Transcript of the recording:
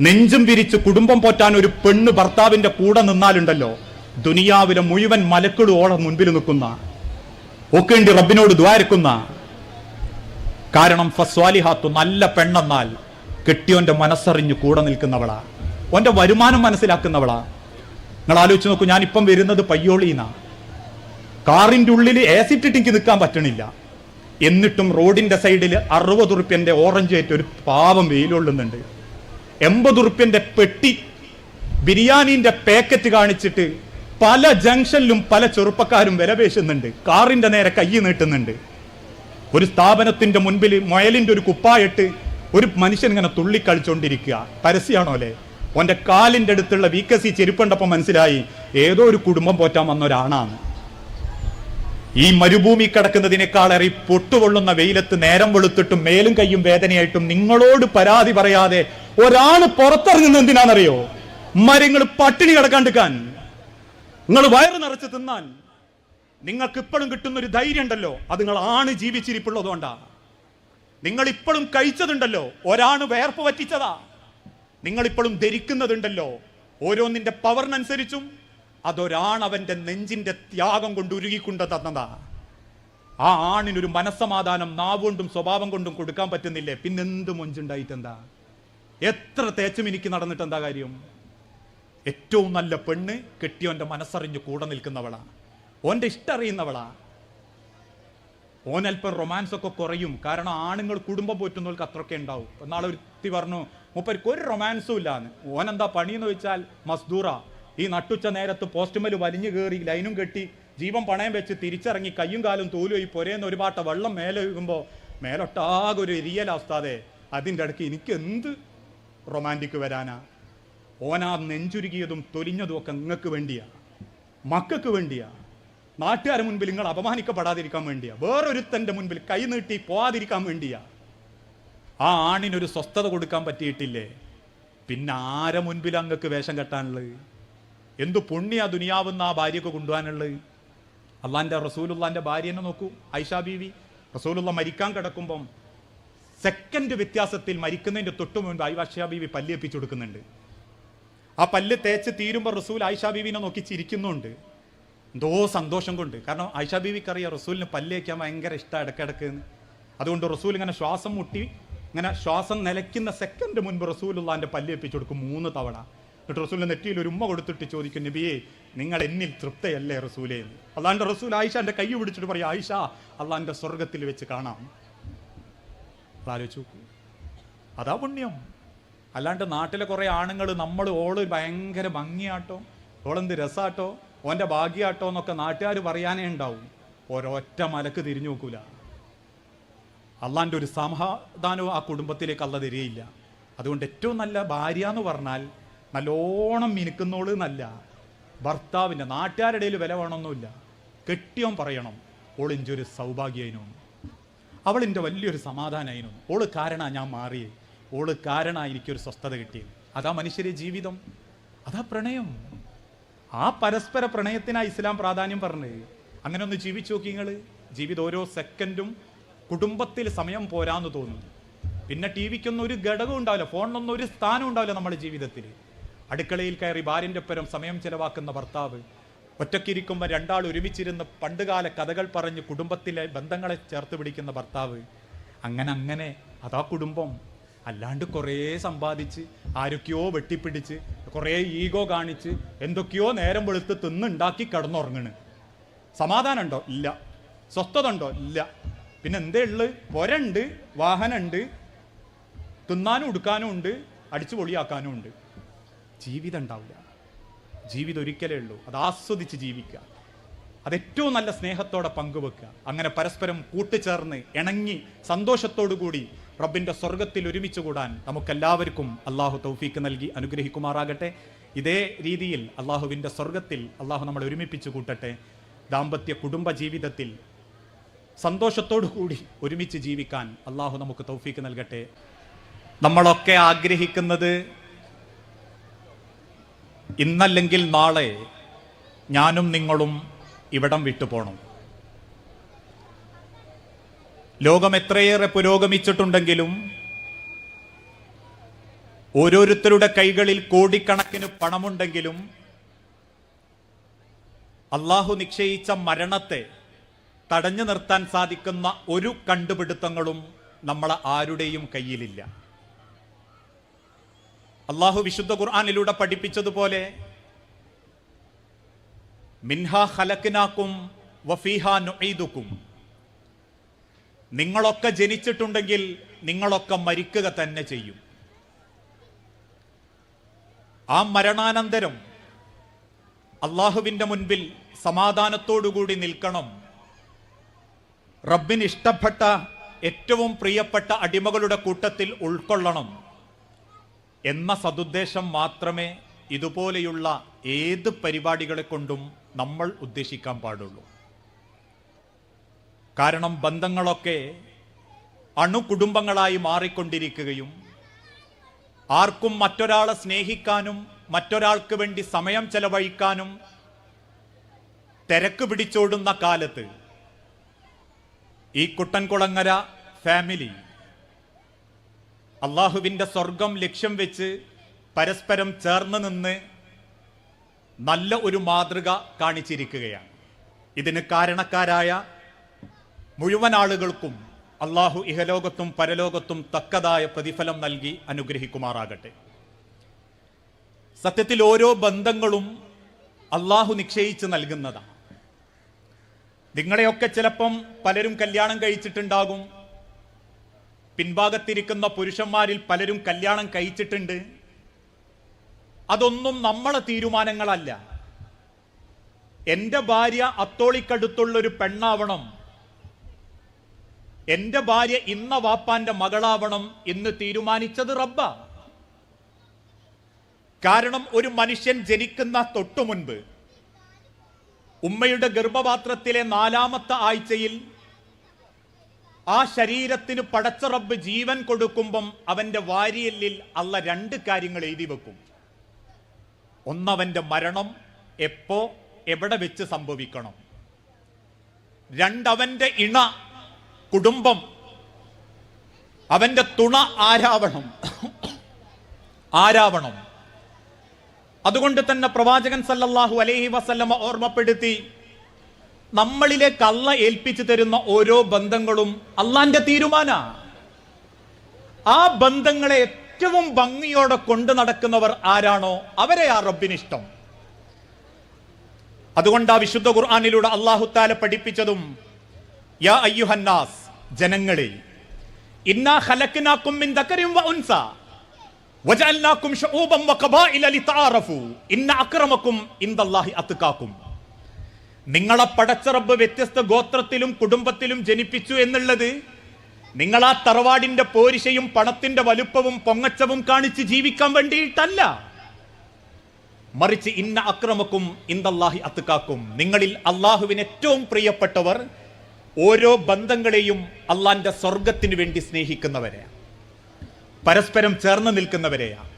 നെഞ്ചും വിരിച്ച് കുടുംബം പോറ്റാൻ ഒരു പെണ്ണ് ഭർത്താവിന്റെ കൂടെ നിന്നാലുണ്ടല്ലോ. ദുനിയാവിലെ മുഴുവൻ മലക്കളും ഓളം മുൻപിൽ നിൽക്കുന്ന. ഒക്കേണ്ടി റബ്ബിനോട് ദ്വാരക്കുന്ന കാരണം ഫസ്വാലിഹാത്തു നല്ല പെണ്ണെന്നാൽ കെട്ടിയോന്റെ മനസ്സറിഞ്ഞ് കൂടെ നിൽക്കുന്നവളാ. ഓന്റെ വരുമാനം മനസ്സിലാക്കുന്നവളാ. നിങ്ങൾ ആലോചിച്ച് നോക്കൂ ഞാൻ ഇപ്പം വരുന്നത് പയ്യോളീന കാറിന്റെ ഉള്ളിൽ ഏസിട്ടിട്ട് എനിക്ക് നിൽക്കാൻ പറ്റണില്ല. എന്നിട്ടും റോഡിന്റെ സൈഡിൽ അറുപത് റുപ്യന്റെ ഓറഞ്ച് ആയിട്ട് ഒരു പാവം വെയിലൊള്ളുന്നുണ്ട് എൺപത് ഉറുപ്പ്യന്റെ പെട്ടി ബിരിയാണിന്റെ പാക്കറ്റ് കാണിച്ചിട്ട് പല ജംഗ്ഷനിലും പല ചെറുപ്പക്കാരും വിലപേശുന്നുണ്ട് കാറിന്റെ നേരെ കൈ നീട്ടുന്നുണ്ട്. ഒരു സ്ഥാപനത്തിന്റെ മുൻപിൽ മുയലിന്റെ ഒരു കുപ്പായിട്ട് ഒരു മനുഷ്യൻ ഇങ്ങനെ തുള്ളിക്കളിച്ചോണ്ടിരിക്കുക. പരസ്യമാണോ അല്ലേ? ഓന്റെ കാലിന്റെ അടുത്തുള്ള വീക്കസി ചെരുപ്പുണ്ടപ്പോ മനസ്സിലായി. ഏതോ ഒരു കുടുംബം പോറ്റാൻ വന്ന ഒരാണാണ്. ഈ മരുഭൂമി കിടക്കുന്നതിനേക്കാളേറെ പൊട്ടുകൊള്ളുന്ന വെയിലത്ത് നേരം വെളുത്തിട്ടും മേലും കൈയും വേദനയായിട്ടും നിങ്ങളോട് പരാതി പറയാതെ ഒരാണ് പുറത്തിറങ്ങുന്നത് എന്തിനാണെന്നറിയോ? മരങ്ങൾ പട്ടിണി കിടക്കാണ്ടിരിക്കാൻ നിങ്ങൾ വയറ് നിറച്ച് തിന്നാൻ. നിങ്ങൾക്ക് ഇപ്പോഴും കിട്ടുന്ന ഒരു ധൈര്യം ഉണ്ടല്ലോ. അത് നിങ്ങൾ ആണ് ജീവിച്ചിരിപ്പുള്ളതുകൊണ്ടാ നിങ്ങൾ ഇപ്പോഴും കഴിച്ചതുണ്ടല്ലോ. ഒരാണ് വേർപ്പ് പറ്റിച്ചതാ നിങ്ങൾ ഇപ്പോഴും ധരിക്കുന്നതുണ്ടല്ലോ. ഓരോന്നിന്റെ പവറിനനുസരിച്ചും അതൊരാൺ അവന്റെ നെഞ്ചിന്റെ ത്യാഗം കൊണ്ട് ഉരുകിക്കൊണ്ട് തന്നതാ. ആ ആണിനൊരു മനസ്സമാധാനം നാവുകൊണ്ടും സ്വഭാവം കൊണ്ടും കൊടുക്കാൻ പറ്റുന്നില്ലേ? പിന്നെന്ത് മൊഞ്ചുണ്ടായിട്ടെന്താ? എത്ര തേച്ചും എനിക്ക് നടന്നിട്ട് എന്താ കാര്യം? ഏറ്റവും നല്ല പെണ്ണ് കെട്ടിയോന്റെ മനസ്സറിഞ്ഞ് കൂടെ നിൽക്കുന്നവളാ. ഓന്റെ ഇഷ്ടം അറിയുന്നവളാ ഓൻ അല്പം റൊമാൻസ് ഒക്കെ കുറയും. കാരണം ആണുങ്ങൾ കുടുംബം പോറ്റുന്നവർക്ക് അത്രയൊക്കെ ഉണ്ടാവും. ഇപ്പൊ ഒരുത്തി പറഞ്ഞു മുപ്പർക്ക് ഒരു റൊമാൻസും ഇല്ലാന്ന്. ഓൻ എന്താ പണിയെന്ന് വെച്ചാൽ മസ്ദൂറ. ഈ നട്ടുച്ച നേരത്ത് പോസ്റ്റുമൽ വലിഞ്ഞു കയറി ലൈനും കെട്ടി ജീവൻ പണയം വെച്ച് തിരിച്ചിറങ്ങി കയ്യും കാലും തോലും ഈ പൊരേന്ന് ഒരു പാട്ട വെള്ളം മേലെ ഒഴുകുമ്പോൾ മേലൊട്ടാകെ ഒരു എരിയലാവസ്ഥാതെ അതിന്റെ ഇടയ്ക്ക് എനിക്ക് എന്ത് റൊമാന്റിക് വരാനാ. ഓനാ നെഞ്ചുരുകിയതും തൊലിഞ്ഞതും ഒക്കെ നിങ്ങൾക്ക് വേണ്ടിയാ. മക്കൾക്ക് വേണ്ടിയാ. നാട്ടുകാരുടെ മുൻപിൽ നിങ്ങൾ അപമാനിക്കപ്പെടാതിരിക്കാൻ വേണ്ടിയാ. വേറൊരുത്തന്റെ മുൻപിൽ കൈനീട്ടി പോവാതിരിക്കാൻ വേണ്ടിയാ. ആ ആണിനൊരു സ്വസ്ഥത കൊടുക്കാൻ പറ്റിയിട്ടില്ലേ? പിന്നെ ആരെ മുൻപിൽ അങ്ങക്ക് വേഷം കെട്ടാനുള്ളത്? എന്തു പുണ്യ ദുനിയാവുന്ന ആ ഭാര്യക്ക് കൊണ്ടുപോകാനുള്ളത്? അള്ളാന്റെ ഭാര്യ ഭാര്യനെ നോക്കൂ ഐഷാ ബീവി. റസൂലുള്ള മരിക്കാൻ കിടക്കുമ്പം സെക്കൻഡ് വ്യത്യാസത്തിൽ മരിക്കുന്നതിന്റെ തൊട്ടു മുൻപ് ആയിഷ ബീവി പല്ലിയപ്പിച്ചു കൊടുക്കുന്നുണ്ട്. ആ പല്ല് തേച്ച് തീരുമ്പോൾ റസൂൽ ആയിഷാ ബീവിനെ നോക്കി ചിരിക്കുന്നുണ്ട്. എന്തോ സന്തോഷം കൊണ്ട്. കാരണം ആയിഷാ ബീവിക്ക് അറിയാം റസൂലിന് പല്ല് വയ്ക്കാൻ ഭയങ്കര ഇഷ്ടം ഇടക്കിടക്ക് അതുകൊണ്ട് റസൂൽ ഇങ്ങനെ ശ്വാസം മുട്ടി ഇങ്ങനെ ശ്വാസം നിലയ്ക്കുന്ന സെക്കൻഡ് മുൻപ് റസൂലുള്ളാന്റെ പല്ല് എപ്പിച്ചു കൊടുക്കും മൂന്ന് തവണ. എന്നിട്ട് റസൂലിന്റെ നെറ്റിയിൽ ഒരു ഉമ്മ കൊടുത്തിട്ട് ചോദിക്കും നബിയേ നിങ്ങൾ എന്നിൽ തൃപ്തയല്ലേ റസൂലേ എന്ന്? അള്ളാന്റെ റസൂൽ എന്റെ കൈ പിടിച്ചിട്ട് പറയും ആയിഷ അള്ളാന്റെ സ്വർഗത്തിൽ വെച്ച് കാണാം. ആലോചിച്ച് നോക്കൂ അതാ പുണ്യം. അല്ലാണ്ട് നാട്ടിലെ കുറേ ആണുങ്ങൾ നമ്മൾ ഓൾ ഭയങ്കര ഭംഗിയാട്ടോ ഓളെന്ത് രസാട്ടോ ഓന്റെ ഭാഗ്യാട്ടോ എന്നൊക്കെ നാട്ടുകാർ പറയാനേ ഉണ്ടാവും. ഒരൊറ്റ മലക്ക് തിരിഞ്ഞു നോക്കൂല. അള്ളാന്റെ ഒരു സമാധാനവും ആ കുടുംബത്തിലേക്ക് അല്ല തരികയില്ല. അതുകൊണ്ട് ഏറ്റവും നല്ല ഭാര്യ എന്ന് പറഞ്ഞാൽ നല്ലോണം മിനുക്കുന്നോൾ എന്നല്ല. ഭർത്താവിന്റെ നാട്ടുകാരുടെ ഇടയിൽ വില വേണമെന്നില്ല കെട്ടിയോൻ പറയണം ഓളിഞ്ചൊരു സൗഭാഗ്യനും അവളിന്റെ വലിയൊരു സമാധാനമായിരുന്നു ഓൾ കാരണ ഞാൻ മാറിയേ. ഓൾ കാരണ എനിക്കൊരു സ്വസ്ഥത കിട്ടിയത് അതാ മനുഷ്യരെ ജീവിതം. അതാ പ്രണയം. ആ പരസ്പര പ്രണയത്തിനാ ഇസ്ലാം പ്രാധാന്യം പറഞ്ഞത് അങ്ങനെ ഒന്ന് ജീവിച്ചു നോക്കി നിങ്ങൾ ജീവിതം ഓരോ സെക്കൻഡും കുടുംബത്തിൽ സമയം പോരാന്ന് തോന്നുന്നു. പിന്നെ ടി വിക്കൊന്നും ഒരു ഘടകം ഉണ്ടാവില്ല. ഫോണിനൊന്നും ഒരു സ്ഥാനം ഉണ്ടാവില്ല നമ്മുടെ ജീവിതത്തിൽ. അടുക്കളയിൽ കയറി ഭാര്യന്റെ പരം സമയം ചെലവാക്കുന്ന ഭർത്താവ്. ഒറ്റക്കിരിക്കുമ്പോൾ രണ്ടാൾ ഒരുമിച്ചിരുന്ന് പണ്ടുകാല കഥകൾ പറഞ്ഞ് കുടുംബത്തിലെ ബന്ധങ്ങളെ ചേർത്ത് പിടിക്കുന്ന ഭർത്താവ്. അങ്ങനെ അങ്ങനെ. അതാ കുടുംബം. അല്ലാണ്ട് കുറേ സമ്പാദിച്ച് ആരൊക്കെയോ വെട്ടിപ്പിടിച്ച് കുറേ ഈഗോ കാണിച്ച് എന്തൊക്കെയോ നേരം വെളുത്ത് തിന്നുണ്ടാക്കി കിടന്നുറങ്ങണ്. സമാധാനമുണ്ടോ? ഇല്ല. സ്വസ്ഥത ഉണ്ടോ ഇല്ല. പിന്നെ എന്തേ ഉള്ളു? പൊരണ്ട് വാഹനമുണ്ട് തിന്നാനും ഉടുക്കാനും ഉണ്ട് അടിച്ചു പൊളിയാക്കാനും ഉണ്ട്. ജീവിതം ഉണ്ടാവില്ല. ജീവിതം ഒരിക്കലേ ഉള്ളൂ അത് ആസ്വദിച്ച് ജീവിക്കുക. അത് ഏറ്റവും നല്ല സ്നേഹത്തോടെ പങ്കുവെക്കുക. അങ്ങനെ പരസ്പരം കൂട്ടിച്ചേർന്ന് ഇണങ്ങി സന്തോഷത്തോടു കൂടി റബ്ബിന്റെ സ്വർഗത്തിൽ ഒരുമിച്ച് കൂടാൻ നമുക്കെല്ലാവർക്കും അള്ളാഹു തൗഫീക്ക് നൽകി അനുഗ്രഹിക്കുമാറാകട്ടെ. ഇതേ രീതിയിൽ അള്ളാഹുവിന്റെ സ്വർഗത്തിൽ അള്ളാഹു നമ്മളെ ഒരുമിപ്പിച്ച് കൂട്ടട്ടെ. ദാമ്പത്യ കുടുംബ ജീവിതത്തിൽ കൂടി ഒരുമിച്ച് ജീവിക്കാൻ അള്ളാഹു നമുക്ക് തൗഫീക്ക് നൽകട്ടെ. നമ്മളൊക്കെ ആഗ്രഹിക്കുന്നത് ഇന്നല്ലെങ്കിൽ നാളെ ഞാനും നിങ്ങളും ഇവിടം വിട്ടു പോണം ലോകം എത്രയേറെ പുരോഗമിച്ചിട്ടുണ്ടെങ്കിലും ഓരോരുത്തരുടെ കൈകളിൽ കോടിക്കണക്കിന് പണമുണ്ടെങ്കിലും അള്ളാഹു നിശ്ചയിച്ച മരണത്തെ തടഞ്ഞു നിർത്താൻ സാധിക്കുന്ന ഒരു കണ്ടുപിടുത്തങ്ങളും നമ്മളെ ആരുടെയും കയ്യിലില്ല. അള്ളാഹു വിശുദ്ധ ഖുർആാനിലൂടെ പഠിപ്പിച്ചതുപോലെ മിൻഹ ഹലക്കിനാക്കും വഫീഹ നൊയ്തുക്കും നിങ്ങളൊക്കെ ജനിച്ചിട്ടുണ്ടെങ്കിൽ നിങ്ങളൊക്കെ മരിക്കുക തന്നെ ചെയ്യും. ആ മരണാനന്തരം അള്ളാഹുവിന്റെ മുൻപിൽ സമാധാനത്തോടുകൂടി നിൽക്കണം. റബ്ബിന് ഇഷ്ടപ്പെട്ട ഏറ്റവും പ്രിയപ്പെട്ട അടിമകളുടെ കൂട്ടത്തിൽ ഉൾക്കൊള്ളണം. എന്ന സതുദ്ദേശം മാത്രമേ ഇതുപോലെയുള്ള ഏത് പരിപാടികളെ കൊണ്ടും നമ്മൾ ഉദ്ദേശിക്കാൻ പാടുള്ളൂ. കാരണം ബന്ധങ്ങളൊക്കെ അണുകുടുംബങ്ങളായി മാറിക്കൊണ്ടിരിക്കുകയും ആർക്കും മറ്റൊരാളെ സ്നേഹിക്കാനും മറ്റൊരാൾക്ക് വേണ്ടി സമയം ചെലവഴിക്കാനും തിരക്ക് പിടിച്ചോടുന്ന കാലത്ത് ഈ കുട്ടൻകുളങ്ങര ഫാമിലി അള്ളാഹുവിന്റെ സ്വർഗം ലക്ഷ്യം വെച്ച് പരസ്പരം ചേർന്ന് നിന്ന് നല്ല ഒരു മാതൃക കാണിച്ചിരിക്കുകയാണ്. ഇതിന് കാരണക്കാരായ മുഴുവൻ ആളുകൾക്കും അള്ളാഹു ഇഹലോകത്തും പരലോകത്തും തക്കതായ പ്രതിഫലം നൽകി അനുഗ്രഹിക്കുമാറാകട്ടെ. സത്യത്തിൽ ഓരോ ബന്ധങ്ങളും അള്ളാഹു നിക്ഷയിച്ച് നൽകുന്നതാണ്. നിങ്ങളെയൊക്കെ ചിലപ്പം പലരും കല്യാണം കഴിച്ചിട്ടുണ്ടാകും പിൻഭാഗത്തിരിക്കുന്ന പുരുഷന്മാരിൽ പലരും കല്യാണം കഴിച്ചിട്ടുണ്ട്. അതൊന്നും നമ്മളെ തീരുമാനങ്ങളല്ല. എന്റെ ഭാര്യ അത്തോളിക്കടുത്തുള്ളൊരു പെണ്ണാവണം. എന്റെ ഭാര്യ ഇന്ന വാപ്പാന്റെ മകളാവണം എന്ന് തീരുമാനിച്ചത് റബ്ബ. കാരണം ഒരു മനുഷ്യൻ ജനിക്കുന്ന തൊട്ടു മുൻപ് ഉമ്മയുടെ ഗർഭപാത്രത്തിലെ നാലാമത്തെ ആഴ്ചയിൽ ആ ശരീരത്തിന് പടച്ച റബ്ബ് ജീവൻ കൊടുക്കുമ്പം അവന്റെ വാരിയല്ലിൽ അള്ള രണ്ട് കാര്യങ്ങൾ എഴുതി വെക്കും. ഒന്നവന്റെ മരണം എപ്പോ എവിടെ വെച്ച് സംഭവിക്കണം. രണ്ടവന്റെ ഇണ കുടുംബം അവന്റെ തുണ ആരാവണം ആരാവണം. അതുകൊണ്ട് തന്നെ പ്രവാചകൻ സല്ലല്ലാഹു അലൈഹി വസല്ലമ ഓർമ്മപ്പെടുത്തി നമ്മളിലേക്ക് അല്ല ഏൽപ്പിച്ചു തരുന്ന ഓരോ ബന്ധങ്ങളും അള്ളാന്റെ തീരുമാന. ആ ബന്ധങ്ങളെ ഏറ്റവും ഭംഗിയോടെ കൊണ്ടു നടക്കുന്നവർ ആരാണോ അവരെ ആ റബ്ബിനിഷ്ടം. അതുകൊണ്ട് ആ വിശുദ്ധ ഖുർആാനിലൂടെ അള്ളാഹുത്താല പഠിപ്പിച്ചതും യാ അയ്യുഹന്നാസ് ജനങ്ങളെ ഇന്നാ ഖലഖ്നാകും മിൻ ദക്കറിൻ വ ഉൻസ വജഅൽനാകും വ ഖബായില ലിതആറഫു ഇന്ന അക്രമക്കും ഇൻദല്ലാഹി അത്ഖാക്കും നിങ്ങളെ പടച്ചറബ് വ്യത്യസ്ത ഗോത്രത്തിലും കുടുംബത്തിലും ജനിപ്പിച്ചു എന്നുള്ളത് നിങ്ങൾ ആ തറവാടിന്റെ പോരിശയും പണത്തിന്റെ വലുപ്പവും പൊങ്ങച്ചവും കാണിച്ച് ജീവിക്കാൻ വേണ്ടിയിട്ടല്ല. മറിച്ച് ഇന്ന അക്രമക്കും ഇന്ദല്ലാഹി അത്തുക്കാക്കും നിങ്ങളിൽ അള്ളാഹുവിന് ഏറ്റവും പ്രിയപ്പെട്ടവർ ഓരോ ബന്ധങ്ങളെയും അള്ളാന്റെ സ്വർഗത്തിന് വേണ്ടി സ്നേഹിക്കുന്നവരെയാണ് പരസ്പരം ചേർന്ന് നിൽക്കുന്നവരെയാണ്